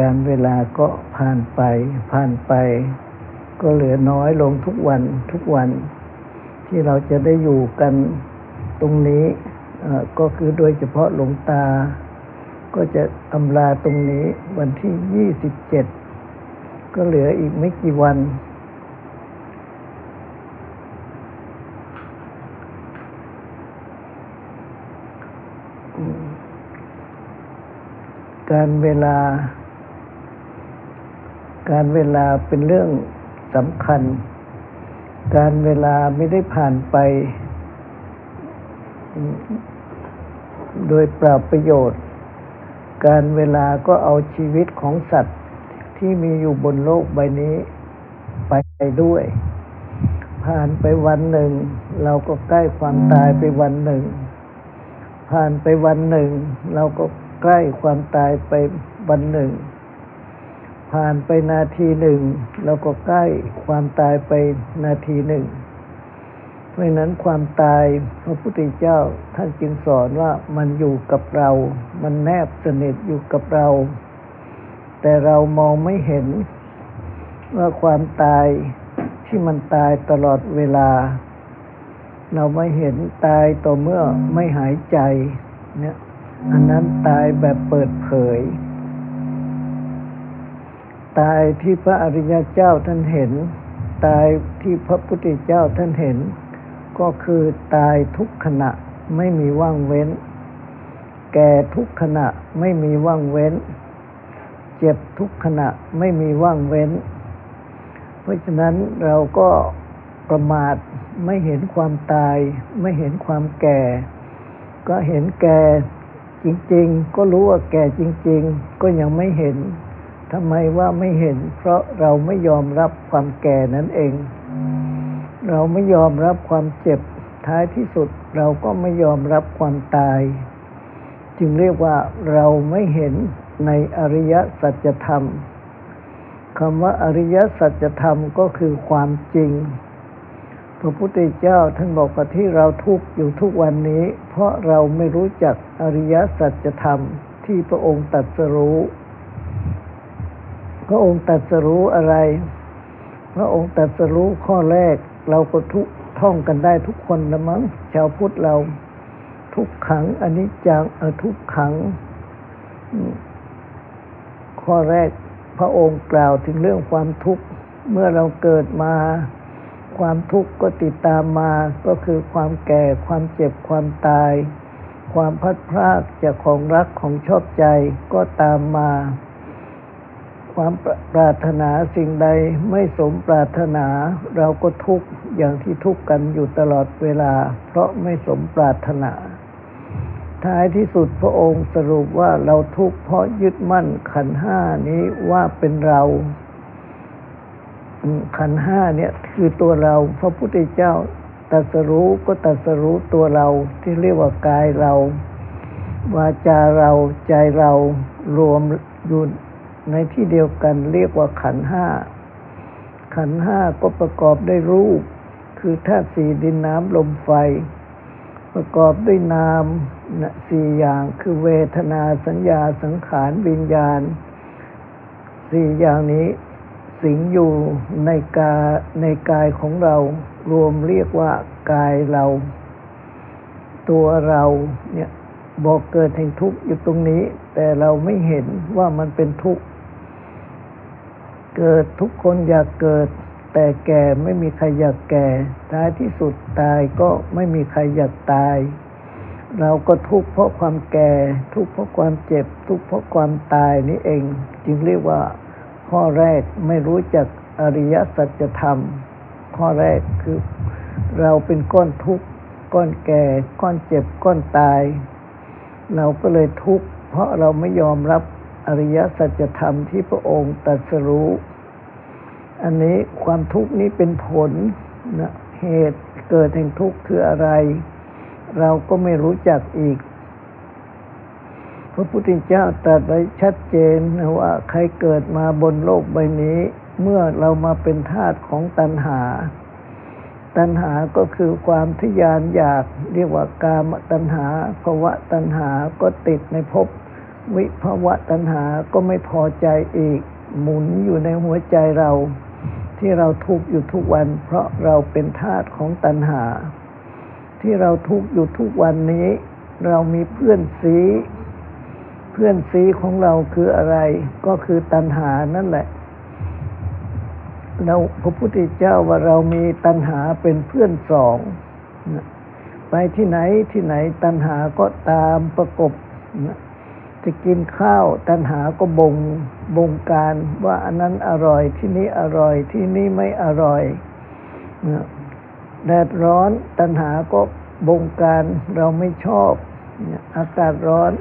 การเวลาก็ผ่านไป ผ่านไป ก็เหลือน้อยลงทุกวันทุกวัน ที่เราจะได้อยู่กันตรงนี้ก็คือโดยเฉพาะหลวงตา ก็จะอำลาตรงนี้วันที่ 27 ก็เหลืออีกไม่กี่วัน การเวลา การเวลาเป็นเรื่องสำคัญ การเวลาไม่ได้ผ่านไป โดยเปล่าประโยชน์ การเวลาก็เอาชีวิตของสัตว์ที่มีอยู่บนโลกใบนี้ไปด้วย ผ่านไปวันหนึ่ง เราก็ใกล้ความตายไปวันหนึ่ง ผ่านไปวันหนึ่ง เราก็ ใกล้ความตายไปวันหนึ่ง ผ่านไปนาทีหนึ่งเราก็ใกล้ความตายไปนาทีหนึ่ง เพราะนั้นความตายพระพุทธเจ้าท่านจึงสอนว่ามันอยู่กับเรา มันแนบสนิทอยู่กับเรา แต่เรามองไม่เห็น ว่าความตายที่มันตายตลอดเวลา เราไม่เห็นตายต่อเมื่อไม่หายใจเนี่ย อันนั้นตายแบบเปิดเผย ตายที่พระอริยเจ้าท่านเห็น ตายที่พระพุทธเจ้าท่านเห็น ก็คือตายทุกขณะไม่มีว่างเว้น แก่ทุกขณะไม่มีว่างเว้น เจ็บทุกขณะไม่มีว่างเว้น เพราะฉะนั้นเราก็ประมาทไม่เห็นความตาย ไม่เห็นความแก่ ก็เห็นแก่ จริงๆ ก็รู้ว่าแก่จริง ๆ ก็ยังไม่เห็นทำไมว่าไม่เห็น เพราะเราไม่ยอมรับความแก่นั่นเอง เราไม่ยอมรับความเจ็บท้ายที่สุดเราก็ไม่ยอมรับความตาย จึงเรียกว่าเราไม่เห็นในอริยสัจธรรมคำว่าอริยสัจธรรมก็คือความจริง ระพุทธเจ้าท่านบอกว่าที่เราทุกข์อยู่ทุกวันนี้ เพราะเราไม่รู้จักอริยสัจธรรมที่พระองค์ตรัสรู้ พระองค์ตรัสรู้อะไร พระองค์ตรัสรู้ข้อแรกเราก็ทุกท่องกันได้ทุกคนละมั้งชาวพุทธเราทุกขังอันิจจังเออทุกขัง ข้อแรกพระองค์กล่าวถึงเรื่องความทุกข์เมื่อเราเกิดมา ความทุกข์ก็ติดตามมาก็คือความแก่ความเจ็บความตาย ความพัดพรากจากของรักของชอบใจก็ตามมา ความปรารถนาสิ่งใดไม่สมปรารถนาเราก็ทุกข์อย่างที่ทุกข์กันอยู่ตลอดเวลา เพราะไม่สมปรารถนา ท้ายที่สุดพระองค์สรุปว่าเราทุกข์เพราะยึดมั่นขันห้านี้ว่าเป็นเรา ขันห้าเนี่ยคือตัวเราพระพุทธเจ้าตัสรู้ก็ตัสรู้ตัวเราที่เรียกว่ากายเรา วาจาเราใจเรารวมอยู่ในที่เดียวกันเรียกว่าขันห้า ขันห้าก็ประกอบด้วยรูป คือธาตุสี่ดินน้ำลมไฟ ประกอบด้วยนามสี่อย่างคือเวทนาสัญญาสังขารวิญญาณสี่อย่างนี้ สิงอยู่ในกาในกายของเรารวมเรียกว่ากายเรา ตัวเราเนี่ยบอกเกิดแห่งทุกข์อยู่ตรงนี้ แต่เราไม่เห็นว่ามันเป็นทุกข์ เกิดทุกคนอยากเกิด แต่แก่ไม่มีใครอยากแก่ ท้ายที่สุดตายก็ไม่มีใครอยากตาย เราก็ทุกข์เพราะความแก่ ทุกข์เพราะความเจ็บ ทุกข์เพราะความตายนี่เอง จึงเรียกว่า ข้อแรกไม่รู้จักอริยสัจธรรม ข้อแรกคือเราเป็นก้อนทุกข์ก้อนแก่ ก้อนเจ็บก้อนตาย เราก็เลยทุกข์เพราะเราไม่ยอมรับอริยสัจธรรมที่พระองค์ตรัสรู้ อันนี้ความทุกข์นี้เป็นผลนะเหตุเกิดแห่งทุกข์คืออะไร เราก็ไม่รู้จักอีก พระพุทธเจ้าตรัสไว้ชัดเจนนะว่าใครเกิดมาบนโลกใบนี้ เมื่อเรามาเป็นทาสของตัณหา ตัณหาก็คือความทยานอยากเรียกว่ากามตัณหาภวะตัณหาก็ติดในภพวิภาวะตัณหาก็ไม่พอใจอีก หมุนอยู่ในหัวใจเรา ที่เราทุกข์อยู่ทุกวัน เพราะเราเป็นทาสของตัณหา ที่เราทุกข์อยู่ทุกวันนี้ เรามีเพื่อนซี เพื่อนซีของเราคืออะไร ก็คือตัณหานั่นแหละเราพระพุทธเจ้าว่าเรามีตัณหาเป็นเพื่อนสอง ไปที่ไหนที่ไหนตัณหาก็ตามประกบ จะกินข้าวตัณหาก็บงบงการว่าอันนั้นอร่อยที่นี้อร่อยที่นี่ไม่อร่อยแดดร้อนตัณหาก็บงการเราไม่ชอบ อากาศร้อน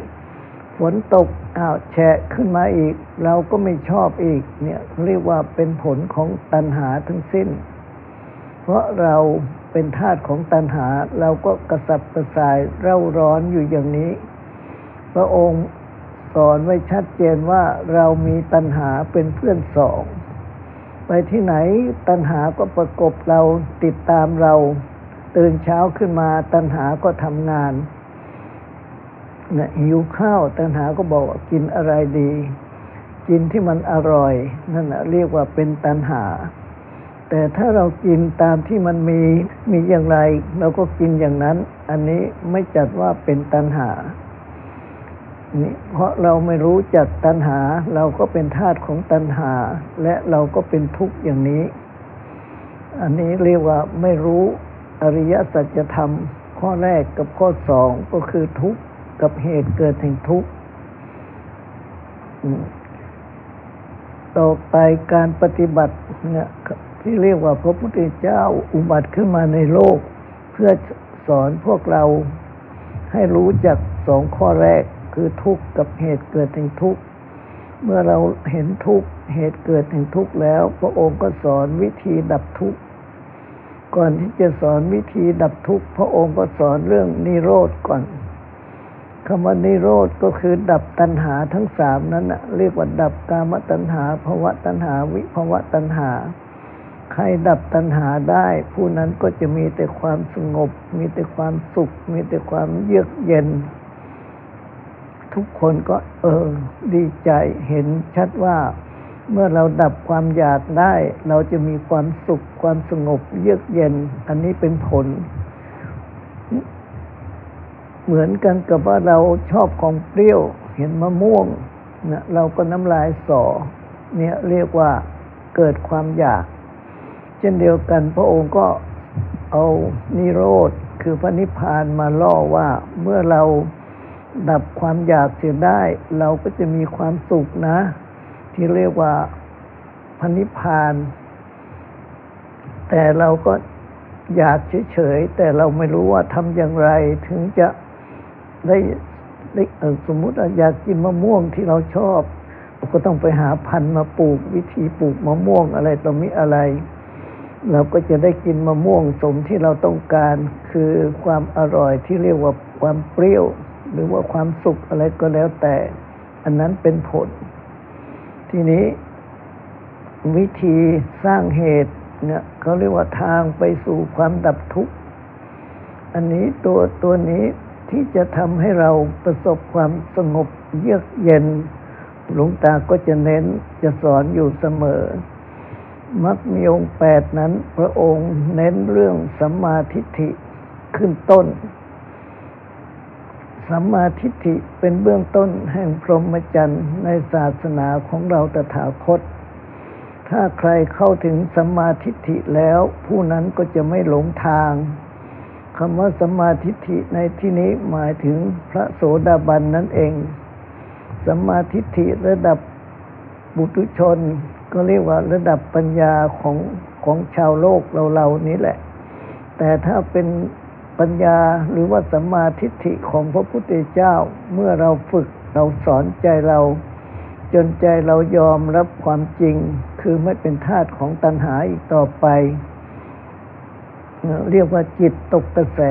ฝนตกอ้าวแฉะขึ้นมาอีก เราก็ไม่ชอบอีก เนี่ยเรียกว่าเป็นผลของตัณหาทั้งสิ้น เพราะเราเป็นทาสของตัณหา เราก็กระสับกระส่ายเร่าร้อนอยู่อย่างนี้ พระองค์สอนไว้ชัดเจนว่าเรามีตัณหาเป็นเพื่อนสองไปที่ไหนตัณหาก็ประกบเราติดตามเรา ตื่นเช้าขึ้นมาตัณหาก็ทำงาน นี่ยหิวข้าวตัณหาก็บอกว่ากินอะไรดี กินที่มันอร่อยนั่นนะเรียกว่าเป็นตัณหา แต่ถ้าเรากินตามที่มันมีมีอย่างไร เราก็กินอย่างนั้น อันนี้ไม่จัดว่าเป็นตัณหานี่เพราะเราไม่รู้จักตัณหา เราก็เป็นทาสของตัณหา และเราก็เป็นทุกข์อย่างนี้ อันนี้เรียกว่าไม่รู้อริยสัจธรรม ข้อแรกกับข้อสองก็คือทุกข์ กับเหตุเกิดแห่งทุกข์ต่อไปการปฏิบัติเนี่ยที่เรียกว่าพระพุทธเจ้าอุบัติขึ้นมาในโลก เพื่อสอนพวกเราให้รู้จักสองข้อแรกคือทุกข์กับเหตุเกิดแห่งทุกข์เมื่อเราเห็นทุกข์เหตุเกิดแห่งทุกข์แล้ว พระองค์ก็สอนวิธีดับทุกข์ก่อนที่จะสอนวิธีดับทุกข์พระองค์ก็สอนเรื่องนิโรธก่อน คำว่านิโรธก็คือดับตัณหาทั้งสามนั้นนะเรียกว่าดับกามตัณหาภวะตัณหาวิภวะตัณหา ใครดับตัณหาได้ ผู้นั้นก็จะมีแต่ความสงบ มีแต่ความสุข มีแต่ความเยือกเย็น ทุกคนก็เออ ดีใจเห็นชัดว่า เมื่อเราดับความอยากได้ เราจะมีความสุขความสงบเยือกเย็น อันนี้เป็นผล เหมือนกันกับว่าเราชอบของเปรี้ยว เห็นมะม่วงนะเราก็น้ำลายสอเนี่ยเรียกว่าเกิดความอยาก เช่นเดียวกันพระองค์ก็เอานิโรธคือพระนิพพานมาล่อว่าเมื่อเราดับความอยากเสียได้ เราก็จะมีความสุขนะ ที่เรียกว่าพระนิพพาน แต่เราก็อยากเฉยๆแต่เราไม่รู้ว่าทำอย่างไรถึงจะ ได้ได้เออสมมุติอยากกินมะม่วงที่เราชอบเราก็ต้องไปหาพันธุ์มาปลูกวิธีปลูกมะม่วงอะไรต่อมิอะไร เราก็จะได้กินมะม่วงสมที่เราต้องการ คือความอร่อยที่เรียกว่าความเปรี้ยว หรือว่าความสุขอะไรก็แล้วแต่ อันนั้นเป็นผล ทีนี้วิธีสร้างเหตุเนี่ยเขาเรียกว่าทางไปสู่ความดับทุกข์ อันนี้ตัวตัวนี้ ที่จะทำให้เราประสบความสงบเยือกเย็น หลวงตาก็จะเน้นจะสอนอยู่เสมอมักมีองค์แปดนั้น พระองค์เน้นเรื่องสัมมาทิฏฐิขึ้นต้น สัมมาทิฏฐิเป็นเบื้องต้นแห่งพรหมจรรย์ในศาสนาของเราตถาคต ถ้าใครเข้าถึงสัมมาทิฏฐิแล้วผู้นั้นก็จะไม่หลงทาง คำว่าสัมมาทิฏฐิในที่นี้หมายถึงพระโสดาบันนั่นเองสัมมาทิฏฐิระดับบุตุชน ก็เรียกว่าระดับปัญญาของของชาวโลกเราเรานี้แหละ แต่ถ้าเป็นปัญญาหรือว่าสัมมาทิฏฐิของพระพุทธเจ้าเมื่อเราฝึกเราสอนใจเรา จนใจเรายอมรับความจริง คือไม่เป็นทาสของตัณหาอีกต่อไป เรียกว่าจิตตกกระแส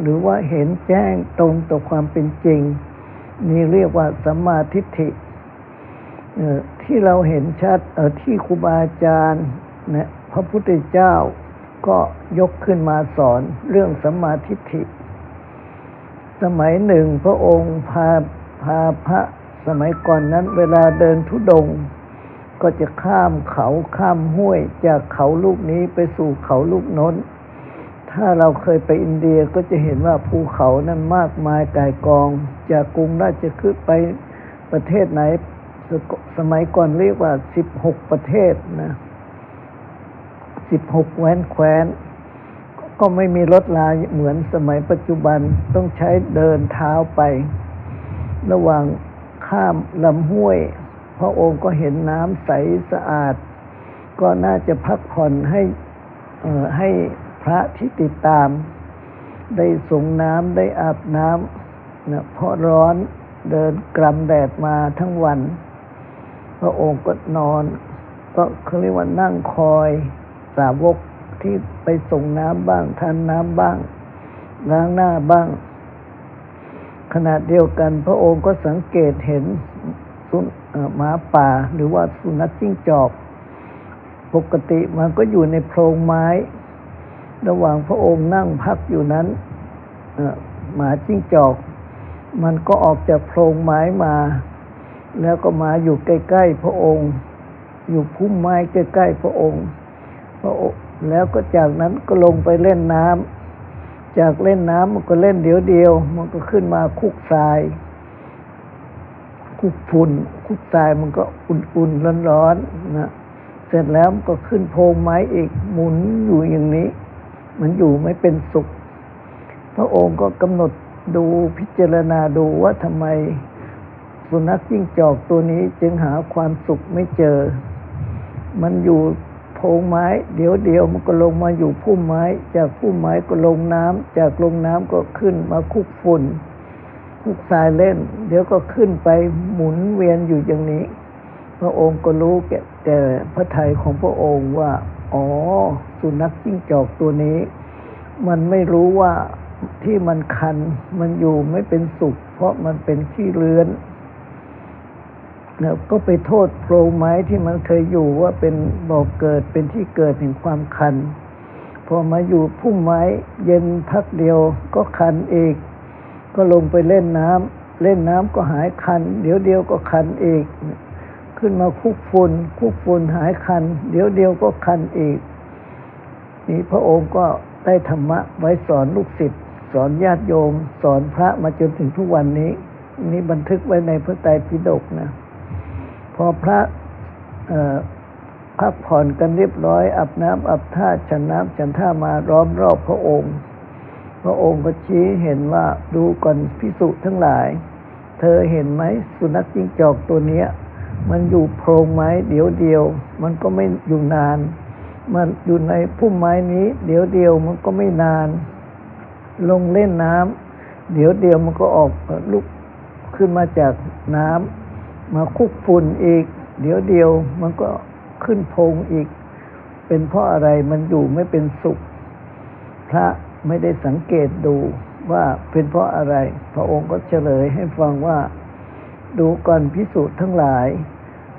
หรือว่าเห็นแจ้งตรงต่อความเป็นจริง นี่เรียกว่าสัมมาทิฏฐิที่เราเห็นชัดที่ครูบาอาจารย์นะพระพุทธเจ้าก็ยกขึ้นมาสอนเรื่องสัมมาทิฏฐิ สมัยหนึ่งพระองค์พาพาพระสมัยก่อนนั้นเวลาเดินทุดงค์ก็จะข้ามเขาข้ามห้วยจากเขาลูกนี้ไปสู่เขาลูกน้น ถ้าเราเคยไปอินเดียก็จะเห็นว่าภูเขานั้นมากมายกายกอง จากกรุงราชคฤห์ไปประเทศไหนสสมัยก่อนเรียกว่าสิบหกประเทศนะสิบหกแคว้นแคว้น ก็ไม่มีรถลาเหมือนสมัยปัจจุบันต้องใช้เดินเท้าไป ระหว่างข้ามลำห้วย พระองค์ก็เห็นน้ำใสสะอาด ก็น่าจะพักผ่อนให้ให้ ระที่ติดตาม ได้ส่งน้ำได้อาบน้ำนะเพราะร้อนเดินกลำแดดมาทั้งวัน พระองค์ก็นอน ก็เขาเรียกว่านั่งคอยสาวกที่ไปส่งน้ำบ้างทานน้ำบ้าง ล้างหน้าบ้าง ขณะเดียวกันพระองค์ก็สังเกตเห็นสุนหมาป่าหรือว่าสุนัขจิ้งจอก ปกติมันก็อยู่ในโพรงไม้ ระหว่างพระองค์นั่งพักอยู่นั้นหมาจิ้งจอก มันก็ออกจากโพรงไม้มา แล้วก็มาอยู่ใกล้ๆพระองค์ อยู่พุ่มไม้ใกล้ๆพระองค์พระองค์ แล้วก็จากนั้นก็ลงไปเล่นน้ำจากเล่นน้ำมันก็เล่นเดียวเดียว มันก็ขึ้นมาคุกทราย คุกฝุ่นคุกทรายมันก็อุ่นๆร้อนๆนะเสร็จแล้วมันก็ขึ้นโพรงไม้อีกหมุนอยู่อย่างนี้ มันอยู่ไม่เป็นสุข พระองค์ก็กำหนดดูพิจารณาดูว่าทำไมสุนัขจิ้งจอกตัวนี้จึงหาความสุขไม่เจอ มันอยู่โพรงไม้ เดี๋ยวเดียวมันก็ลงมาอยู่พุ่มไม้ จากพุ่มไม้ก็ลงน้ำจากลงน้ำก็ขึ้นมาคุกฝุ่นคุกทรายเล่น เดี๋ยวก็ขึ้นไปหมุนเวียนอยู่อย่างนี้ พระองค์ก็รู้แก่แต่พระทัยของพระองค์ว่า อ๋อ สุนัขจิ้งจอกตัวนี้ มันไม่รู้ว่าที่มันคัน มันอยู่ไม่เป็นสุข เพราะมันเป็นขี้เลื้อนแล้วก็ไปโทษโพรงไม้ที่มันเคยอยู่ว่าเป็นบ่อกเกิดเป็นที่เกิดแห่งความคัน พอมาอยู่พุ่มไม้เย็นพักเดียวก็คันเอีกก็ลงไปเล่นน้ำเล่นน้ำก็หายคัน เดี๋ยวเดียวก็คันเอีก ขึ้นมาคุกฝุ่นคุกฝุ่นหายคัน เดี๋ยวเดียวก็คันอีก นี่พระองค์ก็ได้ธรรมะไว้สอนลูกศิษย์สอนญาติโยม สอนพระมาจนถึงทุกวันนี้ นี่บันทึกไว้ในพระไตรปิฎกนะ พอพระพักผ่อนกันเรียบร้อยอาบน้ำอาบท่าฉันน้ำฉันท่ามาร้อมรอบพระองค์ พระองค์ก็ชี้เห็นว่าดูก่อนพิสุทั้งหลาย เธอเห็นไหมสุนัขจิ้งจอกตัวเนี้ย มันอยู่โพรงไม้เดี๋ยวเดียว มันก็ไม่อยู่นาน มันอยู่ในพุ่มไม้นี้ เดี๋ยวเดียวมันก็ไม่นาน ลงเล่นน้ำเดี๋ยวเดียวมันก็ออกลุกขึ้นมาจากน้ำมาคุกฝุ่นอีก เดี๋ยวเดียวมันก็ขึ้นโพรงอีก เป็นเพราะอะไรมันอยู่ไม่เป็นสุข พระไม่ได้สังเกตดูว่าเป็นเพราะอะไร พระองค์ก็เฉลยให้ฟังว่า ดูก่อนพิสูจน์ทั้งหลาย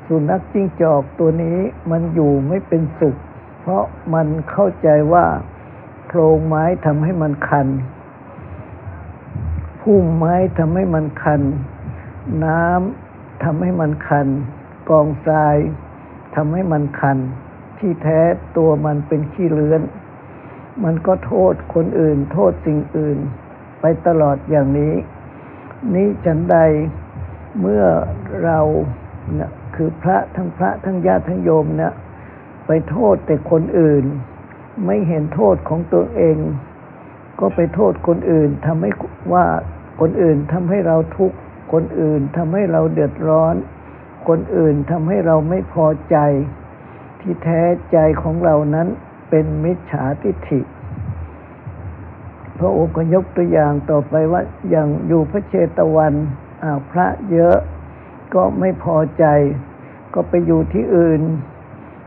สุนัขจิ้งจอกตัวนี้มันอยู่ไม่เป็นสุข เพราะมันเข้าใจว่าโพรงไม้ทำให้มันคันพุ่มไม้ทำให้มันคัน น้ำทำให้มันคัน กองทรายทำให้มันคัน ที่แท้ตัวมันเป็นขี้เลื้อน มันก็โทษคนอื่น โทษสิ่งอื่น ไปตลอดอย่างนี้ นี้ฉันใด เมื่อเราเนี่ยคือพระทั้งพระทั้งญาติทั้งโยมเนี่ยไปโทษแต่คนอื่น ไม่เห็นโทษของตัวเอง ก็ไปโทษคนอื่นทำให้ว่าคนอื่นทำให้เราทุกข์คนอื่นทำให้เราเดือดร้อน คนอื่นทำให้เราไม่พอใจ ที่แท้ใจของเรานั้นเป็นมิจฉาทิฏฐิพระองค์ก็ยกตัวอย่างต่อไปว่าอย่างอยู่พระเชตวัน อ้าวพระเยอะก็ไม่พอใจ ก็ไปอยู่ที่อื่น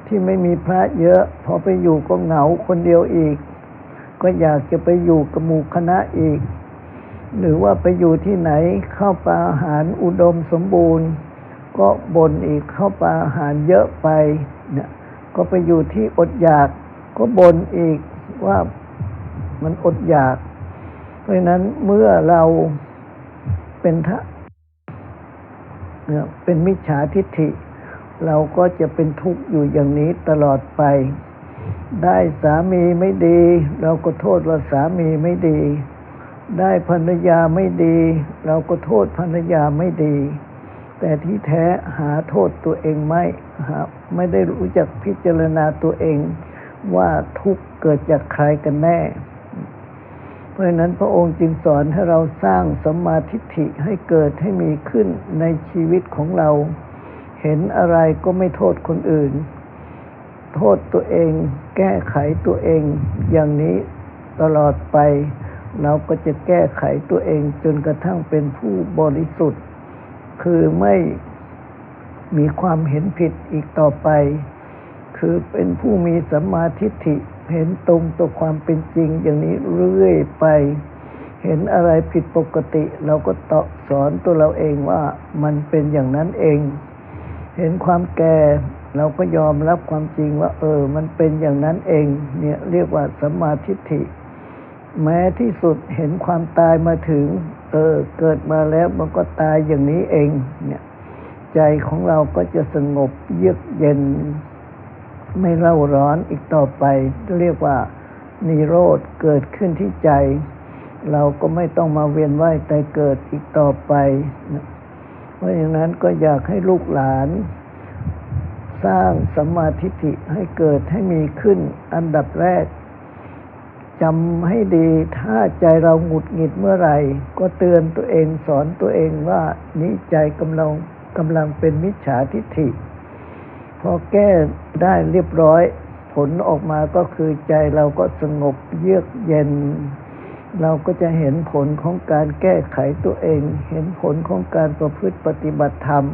ที่ไม่มีพระเยอะ พอไปอยู่ก็เหงาคนเดียวอีก ก็อยากจะไปอยู่กับหมู่คณะอีก หรือว่าไปอยู่ที่ไหนเข้าปลาอาหารอุดมสมบูรณ์ ก็บ่นอีกเข้าปลาอาหารเยอะไปเนี่ยก็ไปอยู่ที่อดอยากก็บ่นอีกว่ามันอดอยาก เพราะนั้นเมื่อเราเป็นท เนี่ยเป็นมิจฉาทิฏฐิ เราก็จะเป็นทุกข์อยู่อย่างนี้ตลอดไป ได้สามีไม่ดี เราก็โทษว่าสามีไม่ดี ได้ภรรยาไม่ดี เราก็โทษภรรยาไม่ดี แต่ที่แท้หาโทษตัวเองไม่หาไม่ได้รู้จักพิจารณาตัวเองว่าทุกข์เกิดจากใครกันแน่ เพราะฉะนั้นพระองค์จึงสอนให้เราสร้างสัมมาทิฏฐิให้เกิดให้มีขึ้นในชีวิตของเรา เห็นอะไรก็ไม่โทษคนอื่น โทษตัวเอง แก้ไขตัวเอง อย่างนี้ตลอดไป เราก็จะแก้ไขตัวเองจนกระทั่งเป็นผู้บริสุทธิ์ คือไม่มีความเห็นผิดอีกต่อไป คือเป็นผู้มีสัมมาทิฏฐิ เห็นตรงต่อความเป็นจริงอย่างนี้เรื่อยไป เห็นอะไรผิดปกติ เราก็ตอสอนตัวเราเองว่ามันเป็นอย่างนั้นเอง เห็นความแก่เราก็ยอมรับความจริงว่า เออ มันเป็นอย่างนั้นเอง เนี่ยเรียกว่าสัมมาทิฏฐิ แม้ที่สุดเห็นความตายมาถึง เออ เกิดมาแล้วมันก็ตายอย่างนี้เอง เนี่ย ใจของเราก็จะสงบเยือกเย็น ไม่เร่าร้อนอีกต่อไป เรียกว่านิโรธเกิดขึ้นที่ใจ เราก็ไม่ต้องมาเวียนว่ายตายเกิดอีกต่อไป เพราะอย่างนั้นก็อยากให้ลูกหลาน สร้างสมาทิฏฐิให้เกิดให้มีขึ้นอันดับแรกจำให้ดีถ้าใจเราหงุดหงิดเมื่อไหร่ ก็เตือนตัวเองสอนตัวเองว่านี้ใจกำลังกำลังเป็นมิจฉาทิฏฐิ พอแก้ ได้เรียบร้อย ผลออกมาก็คือใจเราก็สงบเยือกเย็น เราก็จะเห็นผลของการแก้ไขตัวเอง เห็นผลของการประพฤติปฏิบัติธรรม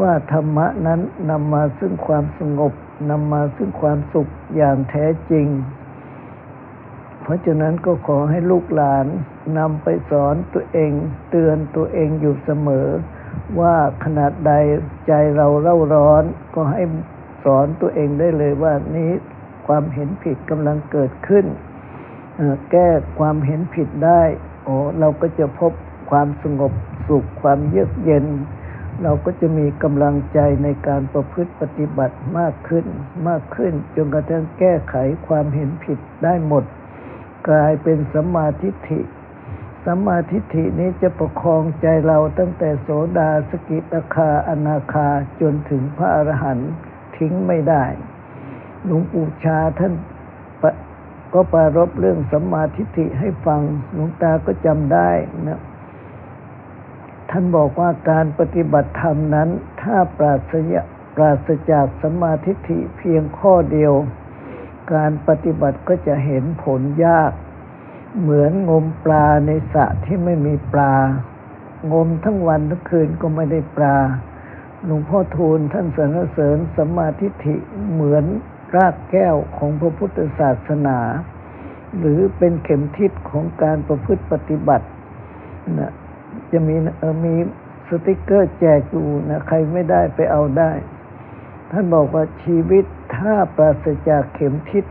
ว่าธรรมะนั้นนำมาซึ่งความสงบนำมาซึ่งความสุขอย่างแท้จริง เพราะฉะนั้นก็ขอให้ลูกหลานนำไปสอนตัวเอง เตือนตัวเองอยู่เสมอ ว่าขนาดใดใจเราเร่าร้อนก็ให้ สอนตัวเองได้เลยว่านี้ความเห็นผิดกำลังเกิดขึ้น แก้ความเห็นผิดได้โอ้เราก็จะพบความสงบสุขความเยือกเย็น เราก็จะมีกำลังใจในการประพฤติปฏิบัติมากขึ้นมากขึ้น จนกระทั่งแก้ไขความเห็นผิดได้หมด กลายเป็นสัมมาทิฏฐิสัมมาทิฏฐินี้จะประคองใจเราตั้งแต่โสดาสกิตาคาอนาคาจนถึงพระอรหันต์ ทิ้งไม่ได้ หลวงปู่ชาท่านก็ปรารบเรื่องสัมมาทิฏฐิให้ฟัง หลวงตาก็จำได้นะท่านบอกว่าการปฏิบัติธรรมนั้น ถ้าปราศยะปราศจากสัมมาทิฏฐิเพียงข้อเดียว การปฏิบัติก็จะเห็นผลยาก เหมือนงมปลาในสระที่ไม่มีปลา งมทั้งวันทั้งคืนก็ไม่ได้ปลา หลวงพ่อทูลท่านสรรเสริญสัมมาทิฏฐิเหมือนรากแก้วของพระพุทธศาสนา หรือเป็นเข็มทิศของการประพฤติปฏิบัตินะจะมีเออมีสติกเกอร์แจกอยู่นะใครไม่ได้ไปเอาได้ ท่านบอกว่าชีวิตถ้าปราศจากเข็มทิศ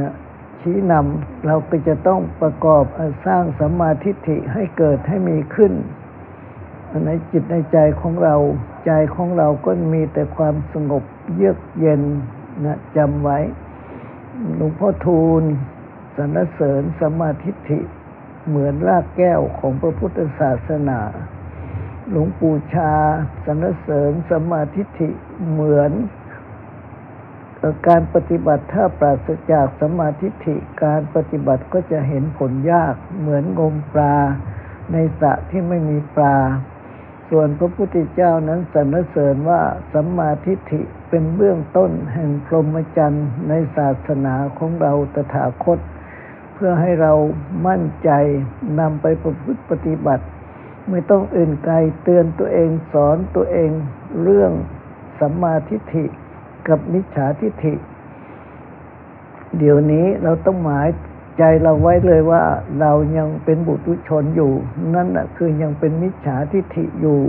นะชี้นำเราก็จะต้องประกอบสร้างสัมมาทิฏฐิให้เกิดให้มีขึ้น ในจิตในใจของเราใจของเราก็มีแต่ความสงบเยือกเย็นนะจำไว้ หลวงพ่อทูลสรรเสริญสมาทิฏฐิเหมือนรากแก้วของพระพุทธศาสนา หลวงปู่ชาสรรเสริญสมาทิฏฐิเหมือนการปฏิบัติถ้าปราศจากสมาทิฏฐิการปฏิบัติก็จะเห็นผลยากเหมือนงมปลาในสระที่ไม่มีปลา ส่วนพระพุทธเจ้านั้นสรรเสริญว่าสัมมาทิฏฐิเป็นเบื้องต้นแห่งพรหมจรรย์ในศาสนาของเราตถาคต เพื่อให้เรามั่นใจนำไปประพฤติปฏิบัติ ไม่ต้องอื่นไกลเตือนตัวเองสอนตัวเองเรื่องสัมมาทิฏฐิกับมิจฉาทิฏฐิ เดี๋ยวนี้เราต้องหมาย ใจเราไว้เลยว่าเรายังเป็นบุตรชนอยู่ นั่นแหะคือยังเป็นมิจฉาทิฏฐิอยู่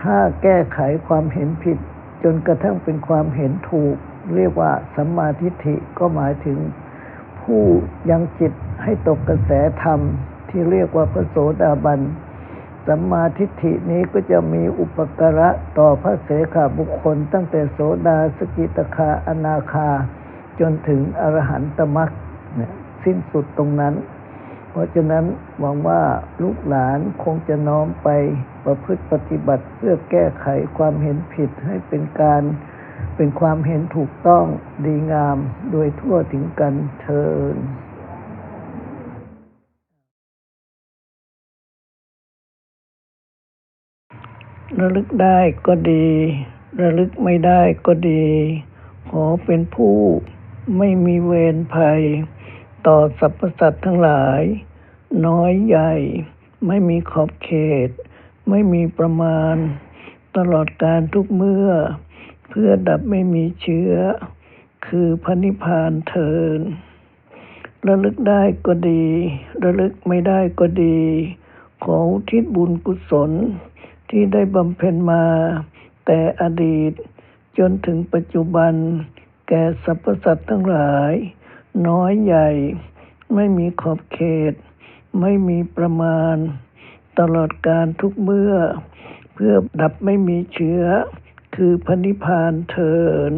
ถ้าแก้ไขความเห็นผิด จนกระทั่งเป็นความเห็นถูก เรียกว่าสัมมาทิฏฐิก็หมายถึง ผู้ยังจิตให้ตกกระแสธรรมที่เรียกว่าพระโสดาบันสัมมาทิฏฐินี้ก็จะมีอุปการะต่อพระเสขาบุคคล ตั้งแต่โสดาสกิตาคาอนาคา จนถึงอรหันตมรรคเนี่ย สิ้นสุดตรงนั้น เพราะฉะนั้นหวังว่าลูกหลานคงจะน้อมไปประพฤติปฏิบัติเพื่อแก้ไขความเห็นผิดให้เป็นการเป็นความเห็นถูกต้องดีงามโดยทั่วถึงกันเทินระลึกได้ก็ดี ระลึกไม่ได้ก็ดี ขอเป็นผู้ไม่มีเวรภัย ต่อสรรพสัตว์ทั้งหลาย น้อยใหญ่ ไม่มีขอบเขต ไม่มีประมาณ ตลอดการทุกเมื่อ เพื่อดับไม่มีเชื้อ คือพระนิพพานเทินระลึกได้ก็ดี ระลึกไม่ได้ก็ดี ขอทิศบุญกุศลที่ได้บำเพ็ญมา แต่อดีตจนถึงปัจจุบัน แก่สรรพสัตว์ทั้งหลาย น้อยใหญ่ ไม่มีขอบเขต ไม่มีประมาณ ตลอดการทุกเมื่อ เพื่อดับไม่มีเชื้อ คือพระนิพพานเทิน